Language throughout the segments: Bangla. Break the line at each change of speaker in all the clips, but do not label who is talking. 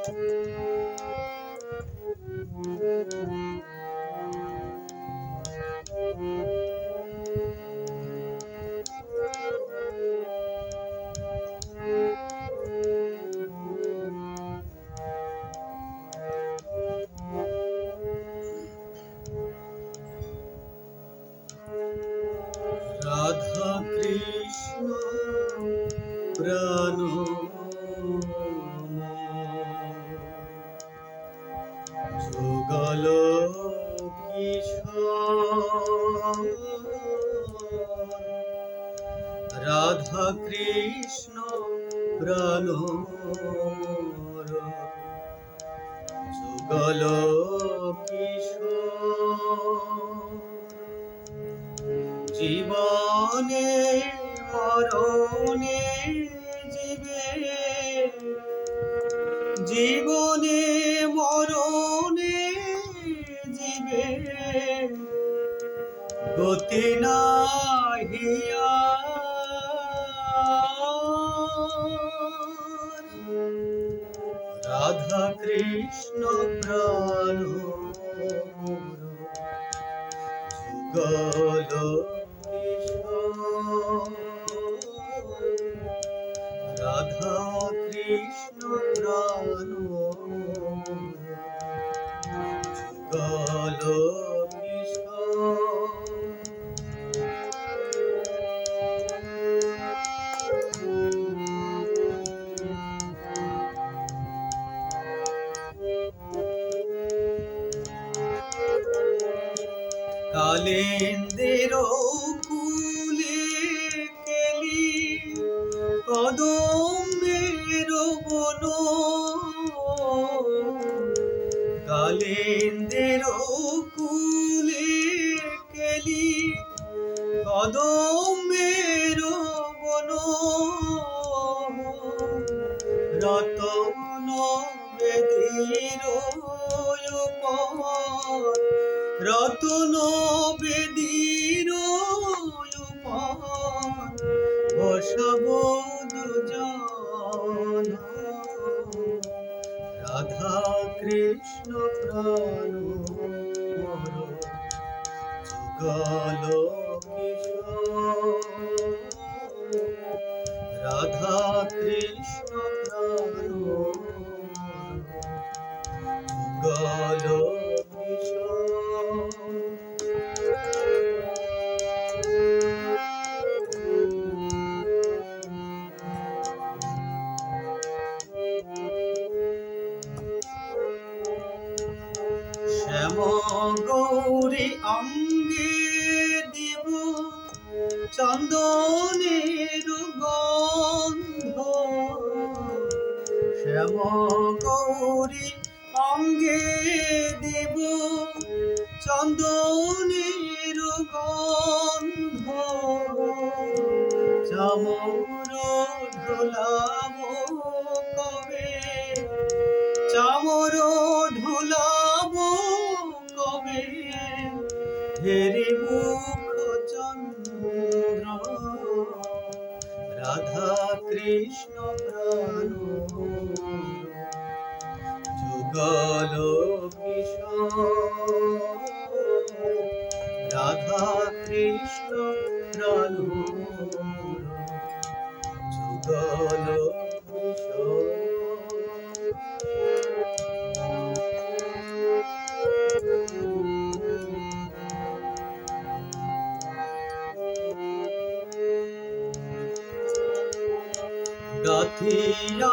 রাধা প্রাণ যুগল জীবনে মরণে জীবে জীবনে মরণে জীবে। গতি নাহিয়া রাধা কৃষ্ণ প্রাণ যুগল কালেন্দের কুলে কেলি কদমের বন। কালেন্দের কুলে কেলি কদমের রতন বেদির রাধা কৃষ্ণ প্রাণ যুগল রাধা কৃষ্ণ গৌরী অঙ্গে দিব। চন্দনের গন্ধ। শ্যাম গৌরী অঙ্গে দিব। চন্দনের গন্ধ। চামর ধুলাব কিশোর রাধা কৃষ্ণ যুগল গাথিয়া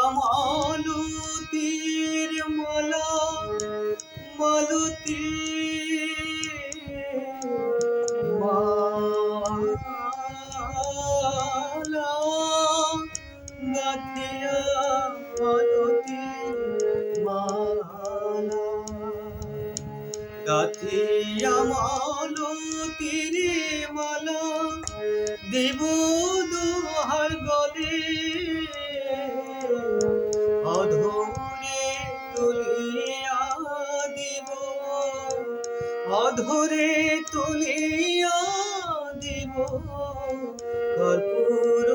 মালা গাথিয়া মালতী মালা গাথিয়া দুহার গলে অধরে তুলিয়া দিব। কর্পূর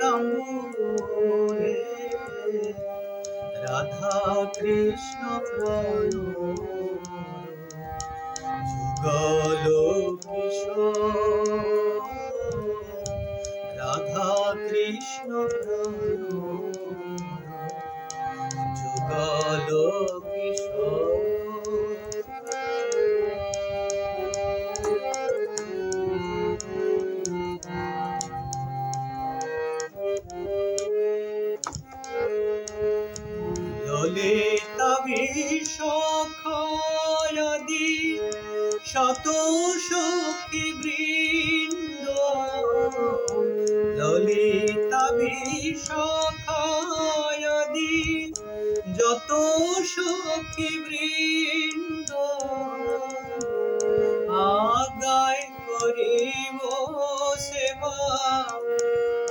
তাম্বুরে রাধা কৃষ্ণ প্রাণ যুগল বিষখয়াদি শত সখী বৃন্দ। ললিতা বিষখয়াদি যত সখী বৃন্দ। আগায় করিব সেবা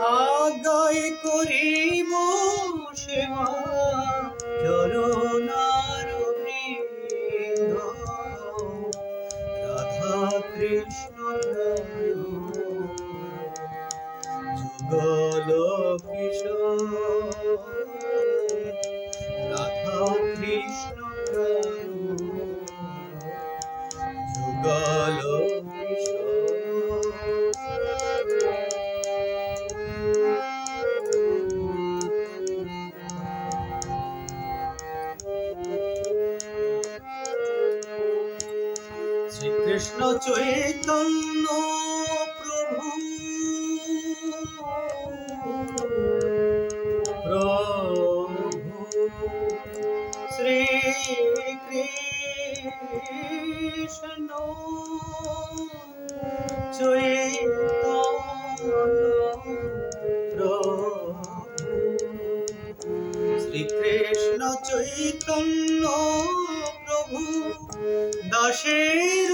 আগায় করিব কিশোর রাধা কৃষ্ণ যুগল শ্রীকৃষ্ণ চৈতন্য শ্রীকৃষ্ণ চৈতন্য প্রভু দাসের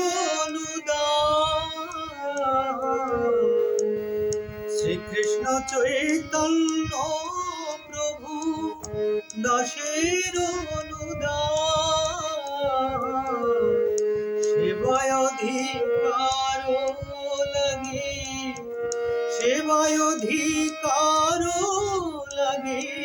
শ্রীকৃষ্ণ চৈতন্য প্রভু দাসের সেবায় লাগে সেবায় অধিকার লাগে।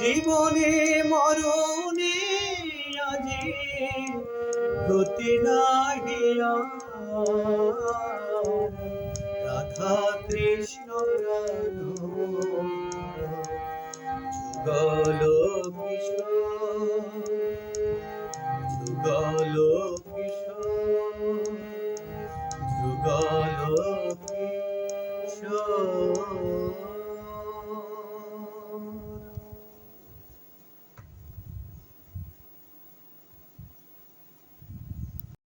জীবনে মরণে আজি গতি রাধা কৃষ্ণ যুগল যুগল